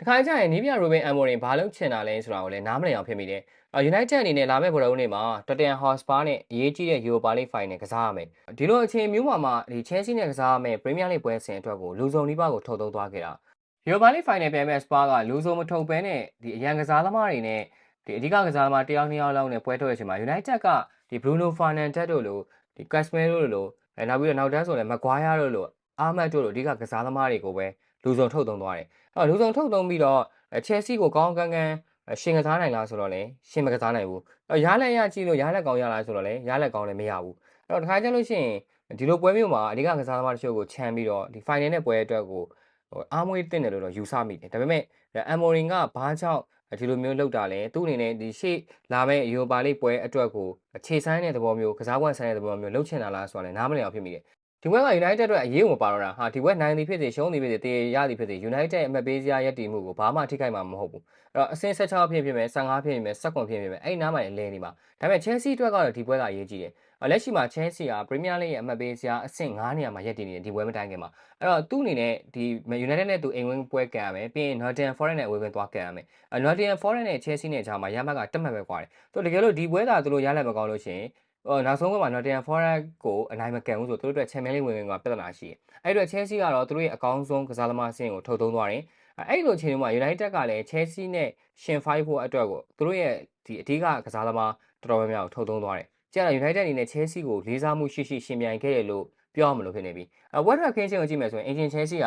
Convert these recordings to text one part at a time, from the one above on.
တခါကျရင်နီးပြရိုဘင်အမ်မိုရင်ဘာလို့ချင်တာလဲဆိုတာကိုလည်းနားမလည်အောင်ဖြစ်မိတယ်။ United အနေနဲ့လာမယ့်ဘောလုံးနေ့မှာ Tottenham Hotspur နဲ့အရေးကြီးတဲ့ Europa League Final ကစားရမယ်။ဒီလိုအချိန်မျိုးမှာမှဒီ Chelsea နဲ့ကစားရမယ့် Premier League ပွဲစဉ်အတွက်ကိုလူစုံနီးပါးကိုထုတ်သုံးသွားခဲ့တာ။ Europa League Final ပြိုင်မဲ့ Spurs ကလူစုံမထုတ်ဘဲနဲ့ဒီအရန်ကစားသမားတွေနဲ့ဒီအဓိကကစားသမားတယောက်နှစ်ယောက်လောက်နဲ့ပွဲထုတ်တဲ့အချိန်မှာ United ကဒီ Bruno Fernandes တို့လိုဒီ Casemiro တို့လိုအဲနောက်ပြီးတော့နောက်တန်းဆိုလည်း Maguire တို့လို Ahmad တို့လိုအဓိကကစားသမားတွေကိုပဲလူစုံထုတ်သုံးသွားတယ်။ အဲလူစုံထုတ်သုံးပြီးတော့ Chelsea ကိုကောင်းကန်းကန်းရှင်ကစားနိုင်လားဆိုတော့လည်းရှင်မကစားနိုင်ဘူး။ရလက်ရကြည့်လို့ရလက်ကောင်းရလားဆိုတော့လည်းရလက်ကောင်းလည်းမရဘူး။အဲ့တော့တခါကျလို့ရှိရင်ဒီလိုပွဲမျိုးမှာအဓိကကစားသမားတချို့ကိုခြံပြီးတော့ဒီ final နဲ့ပွဲအတွက်ကိုဟိုအားမွေးတင်တယ်လို့တော့ယူဆမိတယ်။ဒါပေမဲ့အမ်မိုရင်ကဘာကြောင့်ဒီလိုမျိုးလောက်တာလဲသူ့အနေနဲ့ဒီရှေ့လာမဲ့ယူပါလိပွဲအတွက်ကိုခြေဆိုင်တဲ့သဘောမျိုးကစားကွက်ဆိုင်တဲ့သဘောမျိုးလှုပ်ချင်တာလားဆိုတာလည်းနားမလည်အောင်ဖြစ်မိတယ် ဒီဘက်က United အတွက်အရေးကိုမပါတော့တာဟာဒီဘက်နိုင်သည်ဖြစ်စေရှုံးသည်ဖြစ်စေတေရသည်ဖြစ်စေ United အမှတ်ပေးစရာရည်တည်မှုကိုဘာမှထိခိုက်မှာမဟုတ်ဘူးအဲ့တော့အဆင့်16ဖြစ်ဖြစ်မယ်15ဖြစ်ဖြစ်မယ်19ဖြစ်ဖြစ်မယ်အဲ့နားမှာလဲနေမှာဒါပေမဲ့ Chelsea အတွက်ကတော့ဒီပွဲကအရေးကြီးတယ်လက်ရှိမှာ Chelsea က Premier League ရဲ့အမှတ်ပေးစရာအဆင့်9နေရာမှာရပ်တည်နေတယ်ဒီပွဲမတိုင်ခင်မှာအဲ့တော့သူ့အနေနဲ့ဒီ United နဲ့သူအိမ်ဝင်ပွဲကန်ရမယ်ပြီးရင် Nottingham Forest နဲ့ဝေဝင်သွားကန်ရမယ် Nottingham Forest နဲ့ Chelsea နဲ့ကြားမှာရမှတ်ကတက်မှတ်ပဲကွာတယ်သူတကယ်လို့ဒီပွဲသာသူတို့ရလိုက်မကောင်းလို့ရှိရင်ဟို နောက်ဆုံးကမှ Nottingham Forest ကိုအနိုင်မကန်ဘူးဆိုသူတို့အတွက် Champions League ဝင်ဝင်ကပြဿနာရှိတယ်အဲ့တော့ Chelsea ကတော့သူတို့ရဲ့အကောင်းဆုံးကစားသမားအဆင့်ကိုထုတ်သုံးသွားတယ်အဲ့လိုအချိန်မှာ United ကလည်း Chelsea နဲ့ရှင်ဖိုက်ဖို့အတွက်ကိုသူတို့ရဲ့ဒီအဓိကကစားသမားတော်တော်များများကိုထုတ်သုံးသွားတယ်ကျန် United အနေနဲ့ Chelsea ကိုလေးစားမှုရှိရှိရှင်ပြိုင်ခဲ့တယ်လို့ပြောရမလို့ဖြစ်နေပြီအဝက်ထရက်ခင်းချင်းကိုကြည့်မယ်ဆိုရင် Engine Chelsea က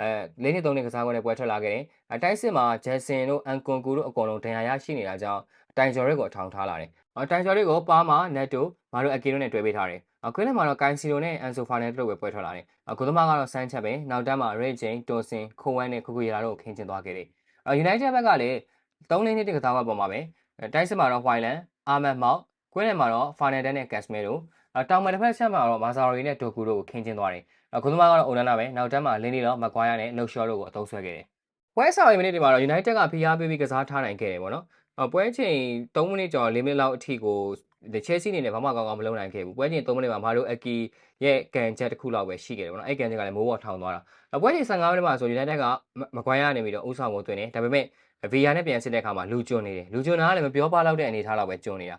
အဲ၄နှစ်၃နှစ်ကစားကွက်နဲ့ပွဲထွက်လာခဲ့တယ်အတိုင်းစစ်မှာ Jackson တို့ Ankunku တို့အကုန်လုံးဒဏ်ရာရရှိနေတာကြောင့်တိုင်ကျော်ရက်ကိုအထောင်ထားလာတယ်တိုင်ကျော်ရက်ကိုပါမာနက်တိုမာတို့အကီတို့နဲ့တွဲပေးထားတယ်ခွင်းထဲမှာတော့ကိုင်စီလိုနဲ့အန်ဆိုဖာနယ်တို့ပဲပွဲထွက်လာတယ်။ကုသမားကတော့ဆန်းချက်ပဲ။နောက်တန်းမှာရေဂျိန်တိုဆင်ခိုဝမ်နဲ့ခူခူရီလာတို့ခင်းကျင်းသွားခဲ့တယ်။ United ဘက်ကလည်း3လေးနှစ်တကစားကွက်ပေါ်မှာပဲ။တိုက်စစ်မှာတော့ Wyland, Ahmad Mount, ကွင်းထဲမှာတော့ Fernandes နဲ့ Casemiro တော င်မတစ်ဖက်ဆက်မှာတော့ Mazzarri နဲ့ Doku တို့ကိုခင်းကျင်းသွားတယ်။ကုသမားကတော့ Onana ပဲ။နောက်တန်းမှာ Lini တော့ Maguire နဲ့ Luke Shaw တို့ကိုအသုံးဆွဲခဲ့တယ်။ပွဲဆောင်မိနစ်တွေမှာတော့ United ကဖိအားပေးပြီးကစားထားနိုင်ခဲ့တယ်ပေါ့နော်။ပွဲချိန်3မိနစ်ကျော်4မိနစ်လောက်အထိကို Chelsea အနေနဲ့ဘာမှကောင်းကောင်းမလုပ်နိုင်ခဲ့ဘူး။ပွဲချိန်3မိနစ်မှာမာရိုအကီရဲ့ကန်ချက်တစ်ခုလောက်ပဲရှိခဲ့တယ်ပေါ့နော်အဲ့ကန်ချက်ကလည်းမိုးပေါ်ထောင်သွားတာအပွဲချိန်15မိနစ်မှာဆို United ကမကွိုင်းရနေပြီးတော့ဥဆောင်ဖို့တွင်တယ်ဒါပေမဲ့ VAR နဲ့ပြန်စစ်တဲ့အခါမှာလူကျွန်းနေတယ်လူကျွန်းတာကလည်းမပြောပါတော့တဲ့အနေထားလောက်ပဲကျွန်းနေတာ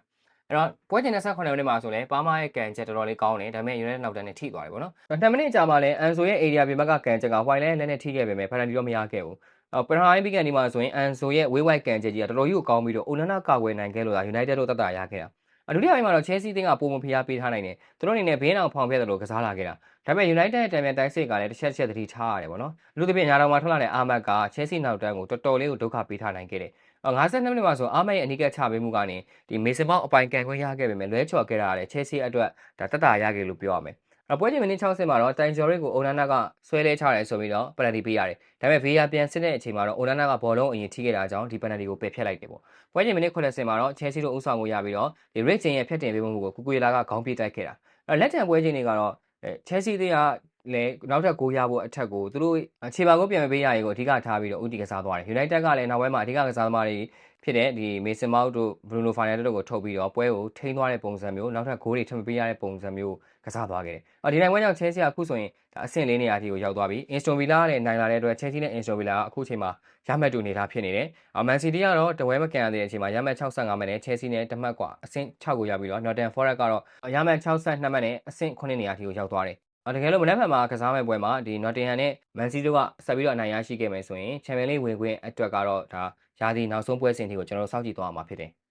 အဲ့တော့ပွဲချိန်28မိနစ်မှာဆိုလဲပါမာရဲ့ကန်ချက်တော်တော်လေးကောင်းတယ်ဒါပေမဲ့ United နောက်တန်းနဲ့ထိသွားတယ်ပေါ့နော်2မိနစ်ကြာမှလည်းအန်ဆိုရဲ့ area ပြင်ဘက်ကကန်ချက်ကဝိုင်လဲလည်းနဲ့ထိခဲ့ပေမဲ့ဖန်တီတော့မရခဲ့ဘူးပထမပိုင်းပြီးကန်ဒီမှာဆိုရင်အန်ဆိုရဲ့ဝေးဝိုက်ကန်ချက်ကြီးကတော်တော်ကြီးကိုကောင်းပြီးတော့အိုနနာကာကွယ်နိုင်ခဲ့လို့ဒါ United တို့တတ်တာရခဲ့တာအဒုတိယပိုင်းမှာတော့ Chelsea အသင်းကပုံမဖျားပေးထားနိုင်တယ်သူတို့အနေနဲ့ဘေးနောက်ဖောင်ဖျက်တယ်လို့ကစားလာခဲ့တာဒါပေမဲ့ United ရဲ့တံပြန်တိုက်စစ်ကလည်းတစ်ချက်ချက်သတိထားရတယ်ပေါ့နော်လူသဖြင့်ညာတော်မှာထွက်လာတဲ့အာမတ်က Chelsea နောက်တန်းကိုတော်တော်လေးကိုဒုက္ခပေးထားနိုင်ခဲ့တယ် 52မိနစ်မှာဆိုအာမတ်ရဲ့အနီးကပ်ချပေးမှုကနေဒီမေဆင်ပေါက်အပိုင်ကန်ခွင့်ရခဲ့ပေမဲ့လွဲချော်ခဲ့တာလည်း Chelsea အတွက်ဒါတက်တာရခဲ့လို့ပြောရမယ်အပွဲချိန်မိနစ်60မှာတော့တိုင်ဂျော်ရစ်ကိုအိုနာနာကဆွဲလဲချတယ်ဆိုပြီးတော့ပယ်နတီပေးရတယ်။ဒါပေမဲ့ဗီယာပြန်စစ်တဲ့အချိန်မှာတော့အိုနာနာကဘောလုံးအရင်ထိခဲ့တာကြောင့်ဒီပယ်နတီကိုပယ်ဖျက်လိုက်တယ်ပေါ့။ပွဲချိန်မိနစ်80မှာတော့ချယ်ဆီတို့ဥဆောင်ကိုရပြီးတော့ဒီရစ်ဂျင်ရဲ့ဖျက်တင်ပေးမှုကိုကူကူရီလာကခေါင်းပြေးတိုက်ခဲ့တာ။အဲလက်တံပွဲချိန်တွေကတော့ချယ်ဆီတွေက လည်းနောက်ထပ်ကိုရဖို့အထက်ကိုသူတို့ခြေပါကိုပြန်မပေးရရေကိုအဓိကထားပြီးတော့ဥတီကစားသွားတယ်။ United ကလည်းနောက်ပိုင်းမှာအဓိကကစားသမားတွေဖြစ်တဲ့ဒီ Mason Mount တို့ Bruno Fernandes တို့ကိုထုတ်ပြီးတော့ပွဲကိုထိန်းသွားတဲ့ပုံစံမျိုးနောက်ထပ်ဂိုးတွေထပ်မပေးရတဲ့ပုံစံမျိုးကစားသွားခဲ့တယ်။အော်ဒီနိုင်ပွဲကြောင့် Chelsea ကအခုဆိုရင်ဒါအဆင့်၄နေရာထိကိုရောက်သွားပြီ။ Aston Villa နဲ့နိုင်လာတဲ့အတွက် Chelsea နဲ့ Aston Villa ကအခုချိန်မှာရမှတ်တူနေတာဖြစ်နေတယ်။အော် Man City ကတော့တပွဲမကန်ရတဲ့အချိန်မှာရမှတ်65မှတ်နဲ့ Chelsea နဲ့တမှတ်กว่าအဆင့်6ကိုရောက်ပြီးတော့ Nottingham Forest ကတော့ရမှတ်62မှတ်နဲ့အဆင့်9နေရာထိကိုရောက်သွားတယ်။ တကယ်လို့မနက်ဖြန်မှာကစားမဲ့ပွဲမှာဒီ Nottingham နဲ့ Man City တို့ကဆက်ပြီးတော့အနိုင်ရရှိခဲ့မယ်ဆိုရင် Champions League ဝင်ခွင့်အတွက်ကတော့ဒါရာသီနောက်ဆုံးပွဲစဉ်တွေကိုကျွန်တော်တို့စောင့်ကြည့်သွားမှာဖြစ်တယ်။